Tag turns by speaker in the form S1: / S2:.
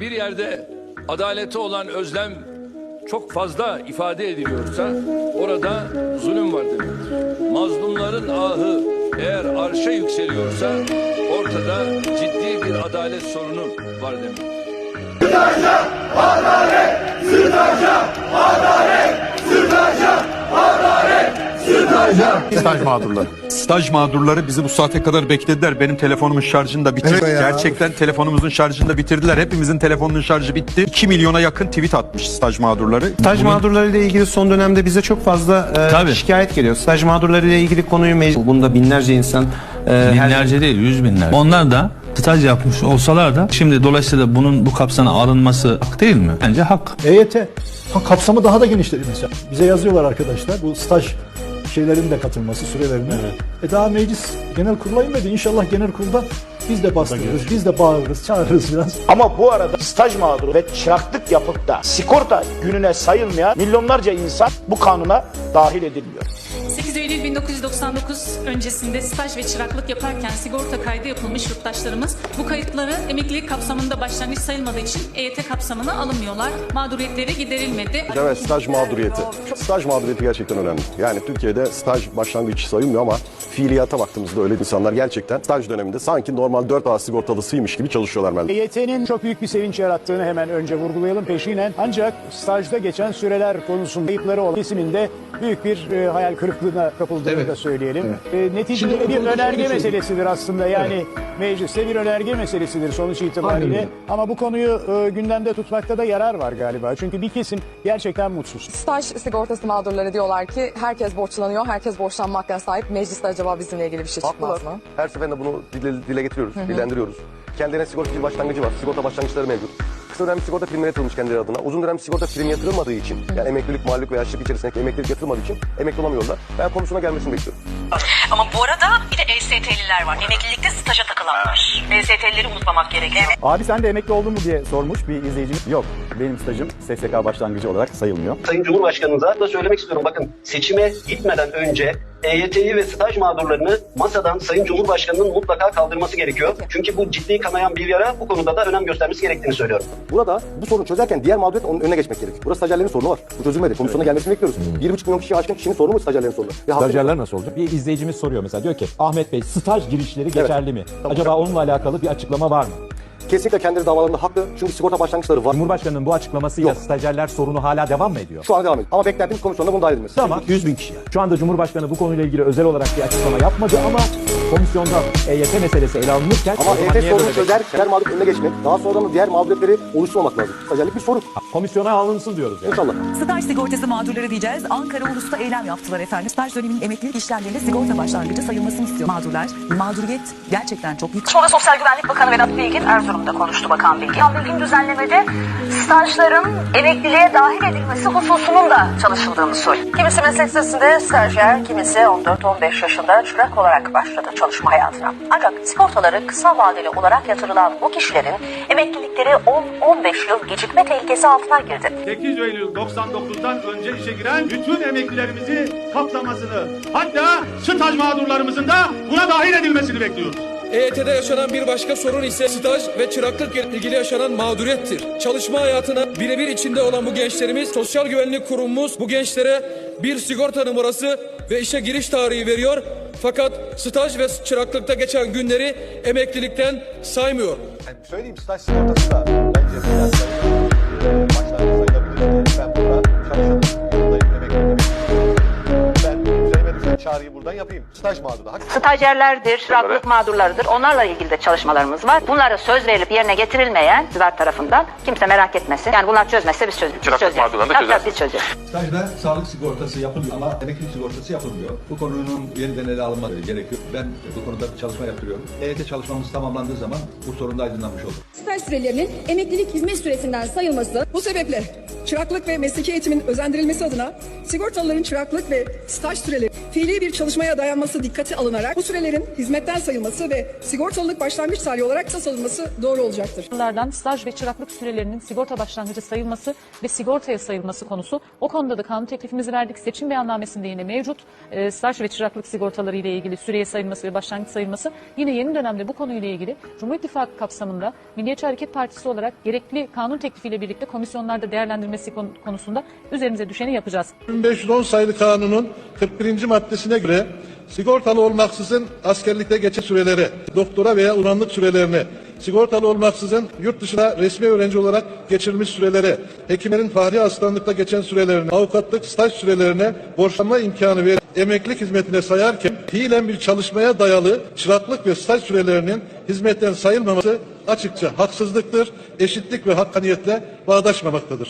S1: Bir yerde adalete olan özlem çok fazla ifade ediliyorsa orada zulüm var demektir. Mazlumların ahı eğer arşa yükseliyorsa ortada ciddi bir adalet sorunu var demektir.
S2: Staj mağdurları.
S3: Staj mağdurları bizi bu saate kadar beklediler. Benim telefonumun şarjını da bitirdi.
S2: Evet ya.
S3: Gerçekten telefonumuzun şarjını da bitirdiler. Hepimizin telefonunun şarjı bitti. 2 milyona yakın tweet atmış staj mağdurları.
S4: Staj
S3: Bunun-
S4: mağdurları ile ilgili son dönemde bize çok fazla e,
S5: Tabii.
S4: şikayet geliyor. Staj mağdurları ile ilgili konuyu meclis... Bunda binlerce insan... e, her-
S5: Binlerce değil yüz binler. Onlar da staj yapmış olsalar da şimdi dolayısıyla bunun bu kapsana alınması hak değil mi? Bence hak.
S6: EYT kapsamı daha da genişledi mesela. Bize yazıyorlar arkadaşlar bu staj şeylerin de katılması sürelerine. E daha meclis genel kurula inmedi. İnşallah genel kurulda biz de bastırırız, biz de bağırırız, çağırırız biraz.
S7: Ama bu arada staj mağduru ve çıraklık yapıp da sigorta gününe sayılmayan milyonlarca insan bu kanuna dahil edilmiyor.
S8: 8 Eylül 1999 öncesinde staj ve çıraklık yaparken sigorta kaydı yapılmış yurttaşlarımız bu kayıtları emeklilik kapsamında başlangıç sayılmadığı için EYT kapsamına alınmıyorlar. Mağduriyetleri giderilmedi.
S2: Evet staj mağduriyeti. Staj mağduriyeti gerçekten önemli. Yani Türkiye'de staj başlangıç sayılmıyor ama fiiliyata baktığımızda öyle insanlar gerçekten staj döneminde sanki normal 4 A sigortalısıymış gibi çalışıyorlar bence.
S7: EYT'nin çok büyük bir sevinç yarattığını hemen önce vurgulayalım peşinen. Ancak stajda geçen süreler konusunda kayıpları olan kesiminde büyük bir e, hayal kırıklığına kapıldığını da söyleyelim. E, neticede bir önerge meselesidir aslında. Yani mecliste bir önerge meselesidir sonuç itibariyle. Ama bu konuyu e, gündemde tutmakta da yarar var galiba. Çünkü bir kesim gerçekten mutsuz.
S9: Staj sigortası mağdurları diyorlar ki herkes borçlanıyor, herkes borçlanmakla sahip. Mecliste acaba bizimle ilgili bir şey çıkmaz
S2: Haklılar.
S9: mı?
S2: Her seferinde bunu dile, dile getiriyoruz, dillendiriyoruz. Kendilerine sigorta başlangıcı var. Sigorta başlangıçları mevcut. Kısa dönem sigorta primleri yatırılmış kendileri adına. Uzun dönem sigorta primi yatırılmadığı için, yani emeklilik, mağlup ve yaşlılık içerisindeki emeklilik yatırılmadığı için emekli olamıyorlar. Ben komisyona gelmesini bekliyorum.
S10: Ama bu arada de EST'liler var. Emeklilikte staja takılanlar. EST'lileri unutmamak gerekiyor.
S7: Abi sen de emekli oldun mu diye sormuş bir izleyicimiz. Yok benim stajım SSK başlangıcı olarak sayılmıyor.
S11: Sayın Cumhurbaşkanınıza da söylemek istiyorum. Bakın seçime gitmeden önce EYT'yi ve staj mağdurlarını masadan Sayın Cumhurbaşkanı'nın mutlaka kaldırması gerekiyor. Çünkü bu ciddi kanayan bir yara bu konuda da önem göstermesi gerektiğini söylüyorum.
S2: Burada bu sorunu çözerken diğer mağduriyet onun önüne geçmek gerekiyor. Burada stajyerlerin sorunu var. Bu çözülmedi. Komisyona gelmesini bekliyoruz. 1,5 milyon kişiyi aşkın kişinin sorunu mu stajyerlerin sorunu?
S6: Stajyerler nasıl olacak? Bir izleyicimiz soruyor mesela diyor ki Ahmet Bey staj girişleri geçerli mi? Acaba onunla alakalı bir açıklama var mı?
S2: Kesinlikle kendileri davalarında haklı. Çünkü sigorta başlangıçları var.
S6: Cumhurbaşkanının bu açıklamasıyla
S2: Yok.
S6: stajyerler sorunu hala devam mı ediyor?
S2: Şu an devam ediyor. Ama beklentim komisyonda bunun dahil edilmesi.
S6: Tamam 100 bin kişi. Şu anda Cumhurbaşkanı bu konuyla ilgili özel olarak bir açıklama yapmadı ama komisyonda EYT meselesi ele alınırken
S2: Ama EYT sorunu çözer, diğer mağdur önüne geçmek, daha sonra da diğer mağduriyetleri oluşturmamak lazım. Stajyerlik bir sorun.
S6: Komisyona alınsın diyoruz yani.
S2: İnşallah.
S10: Staj sigortası mağdurları diyeceğiz. Ankara Ulus'ta eylem yaptılar efendim. Staj döneminin emeklilik işlemlerinde sigorta başlangıcı sayılmasını istiyor mağdurlar. Mağduriyet gerçekten çok yüksek.
S9: Sonra Sosyal Güvenlik Bakanı Vedat Bilgin Erzurum'da konuştu Bakan Bilgin. Bilgin düzenlemede stajların emekliliğe dahil edilmesi hususunun da çalışıldığını söyledi. Kimisi meslek lisesinde stajyer, kimisi 14-15 yaşında çırak olarak başladı çalışma hayatına. Ancak sigortaları kısa vadeli olarak yatırılan bu kişilerin emeklilikleri 10-15 yıl gecikme tehlikesi altına girdi.
S7: 8 Eylül 99'dan önce işe giren bütün emeklilerimizi kapsamasını hatta staj mağdurlarımızın da buna dahil edilmesini bekliyoruz.
S1: EYT'de yaşanan bir başka sorun ise staj ve çıraklık ile ilgili yaşanan mağduriyettir. Çalışma hayatına birebir içinde olan bu gençlerimiz Sosyal Güvenlik Kurumumuz bu gençlere bir sigorta numarası ve işe giriş tarihi veriyor. Fakat staj ve çıraklıkta geçen günleri emeklilikten saymıyor.
S2: söyleyeyim staj sigortası da bence biraz çağrıyı buradan yapayım. Staj mağduru. Hakikaten
S10: Stajyerlerdir, çıraklık mağdurlarıdır. Onlarla ilgili de çalışmalarımız var. Bunlara söz verilip yerine getirilmeyen iktidar tarafından kimse merak etmesin. Yani bunlar çözmezse biz çözeceğiz. Çıraklık mağdurlarını çözeceğiz. Biz çözeceğiz.
S3: Stajda sağlık sigortası yapılıyor ama emeklilik sigortası yapılmıyor. Bu konunun yeniden ele alınması gerekiyor. Ben bu konuda bir çalışma yaptırıyorum. EYT çalışmamız tamamlandığı zaman bu sorun da aydınlanmış olur.
S9: Staj sürelerinin emeklilik hizmet süresinden sayılması bu sebeple
S12: çıraklık ve mesleki eğitimin özendirilmesi adına sigortalıların çıraklık ve staj süreleri fiili bir çalışmaya dayanması dikkate alınarak bu sürelerin hizmetten sayılması ve sigortalılık başlangıç tarihi olarak kısa alınması doğru olacaktır.
S8: Yıllardan staj ve çıraklık sürelerinin sigorta başlangıcı sayılması ve sigortaya sayılması konusu. O konuda da kanun teklifimizi verdik. Seçim beyannamesinde yine mevcut. E, staj ve çıraklık sigortaları ile ilgili süreye sayılması ve başlangıç sayılması. Yine yeni dönemde bu konuyla ilgili Cumhur İttifakı kapsamında Milliyetçi Hareket Partisi olarak gerekli kanun teklifiyle birlikte komisyonlarda değerlendirmesi kon- konusunda üzerimize düşeni yapacağız.
S13: 1510 sayılı kanunun 41. maddesine göre sigortalı olmaksızın askerlikte geçen süreleri, doktora veya uzmanlık sürelerini, sigortalı olmaksızın yurt dışına resmi öğrenci olarak geçirilmiş süreleri, hekimlerin fahri hastalıkta geçen sürelerini, avukatlık staj sürelerine borçlanma imkanı ve emeklilik hizmetine sayarken fiilen bir çalışmaya dayalı çıraklık ve staj sürelerinin hizmetten sayılmaması açıkça haksızlıktır, eşitlik ve hakkaniyetle bağdaşmamaktadır.